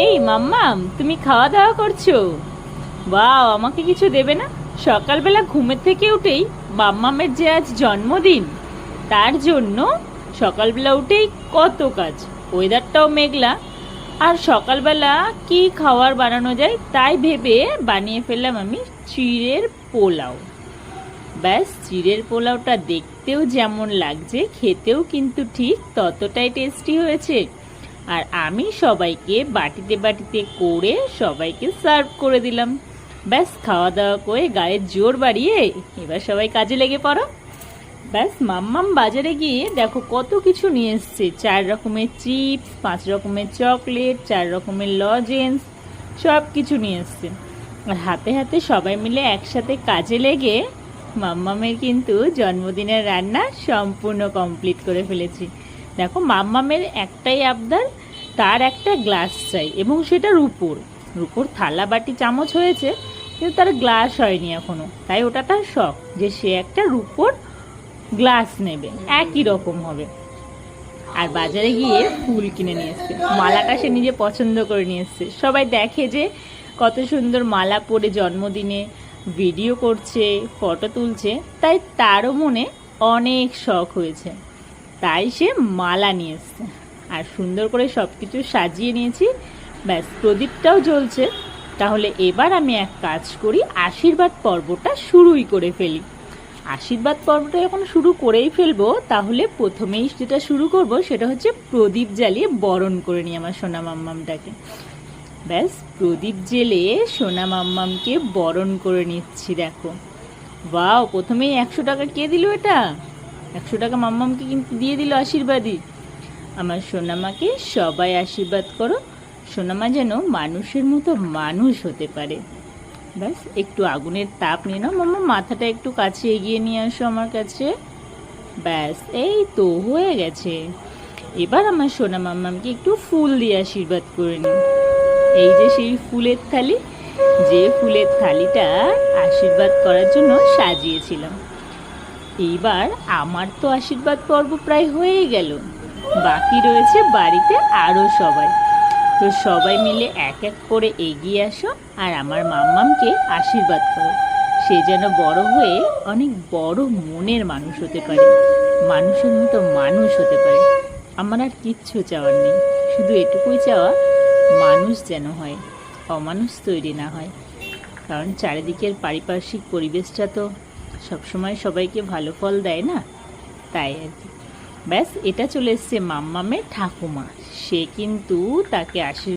এই, মাম্মাম, তুমি খাওয়া দাওয়া করছ? বাও আমাকে কিছু দেবে না? সকালবেলা ঘুমের থেকে উঠেই মাম্মামের যে আজ জন্মদিন, তার জন্য সকালবেলা উঠেই কত কাজ। ওয়েদারটাও মেঘলা, আর সকালবেলা কি খাওয়ার বানানো যায় তাই ভেবে বানিয়ে ফেললাম আমি চিড়ের পোলাও। ব্যাস, চিড়ের পোলাওটা দেখতেও যেমন লাগছে, খেতেও কিন্তু ঠিক ততটাই টেস্টি হয়েছে। আর আমি সবাইকে বাটিতে বাটিতে করে সবাইকে সার্ভ করে দিলাম। ব্যাস খাওয়া দাওয়া করে গায়ের জোর বাড়িয়ে এবার সবাই কাজে লেগে পড়ো। ব্যাস, মাম্মাম বাজারে গিয়ে দেখো কত কিছু নিয়ে এসছে। চার রকমের চিপস, পাঁচ রকমের চকলেট, চার রকমের লজেন্স সব কিছু নিয়ে এসছে। আর হাতে হাতে সবাই মিলে একসাথে কাজে লেগে মাম্মামের কিন্তু জন্মদিনের রান্না সম্পূর্ণ কমপ্লিট করে ফেলেছি। দেখো, মাম্মামের একটাই আবদার, তার একটা গ্লাস চাই, এবং সেটা রুপোর। রুপোর থালা বাটি চামচ হয়েছে, কিন্তু তার গ্লাস হয়নি এখনও, তাই ওটা তার শখ যে সে একটা রুপোর গ্লাস নেবে। একই রকম হবে। আর বাজারে গিয়ে ফুল কিনে নিয়ে এসছে। মালাটা সে নিজে পছন্দ করে নিয়ে এসছে। সবাই দেখে যে কত সুন্দর মালা পরে জন্মদিনে ভিডিও করছে, ফটো তুলছে, তাই তারও মনে অনেক শখ হয়েছে। তাই সে মালা নিয়ে এসছে। আর সুন্দর করে সব কিছু সাজিয়ে নিয়েছি। ব্যাস, প্রদীপটাও জ্বলছে। তাহলে এবার আমি এক কাজ করি, আশীর্বাদ পর্বটা শুরুই করে ফেলি। আশীর্বাদ পর্বটা যখন শুরু করেই ফেলব, তাহলে প্রথমেই যেটা শুরু করব, সেটা হচ্ছে প্রদীপ জ্বালিয়ে বরণ করে নিই আমার সোনা মাম্মামটাকে। ব্যাস, প্রদীপ জেলে সোনা মাম্মামকে বরণ করে নিচ্ছি, দেখো। বাও প্রথমেই একশো টাকা কে দিল এটা? একশো টাকা মাম্মামকে কিন্তু দিয়ে দিল আশীর্বাদই। আমার সোনামাকে সবাই আশীর্বাদ করো। সোনামা যেন মানুষের মতো মানুষ হতে পারে। ব্যাস, একটু আগুনের তাপ নিয়ে নাও। মাম্মা মাথাটা একটু কাছে এগিয়ে নিয়ে আসো আমার কাছে। ব্যাস, এই তো হয়ে গেছে। এবার আমার সোনা মাম্মামকে একটু ফুল দিয়ে আশীর্বাদ করে নিই এই যে সেই ফুলের থালি, যে ফুলের থালিটা আশীর্বাদ করার জন্য সাজিয়েছিলাম। এইবার আমার তো আশীর্বাদ পর্ব প্রায় হয়েই গেল। বাকি রয়েছে বাড়িতে আরও সবাই। তো সবাই মিলে এক এক করে এগিয়ে আসো আর আমার মাম্মামকে আশীর্বাদ করো। সে যেন বড় হয়ে অনেক বড় মনের মানুষ হতে পারে। মানুষের মতো মানুষ হতে পারে। আমার আর কিচ্ছু চাওয়ার নেই। শুধু এটুকুই চাওয়া, মানুষ যেন হয়, অমানুষ তৈরি না হয়। কারণ চারিদিকের পারিপার্শ্বিক পরিবেশটা তো সবসময় সবাইকে ভালো ফল দেয় না? তাই আর কি। ব্যাস, এটা চলে এসছে মাম্মামের ঠাকুমা। সে কিন্তু তাকে আশীর্বাদ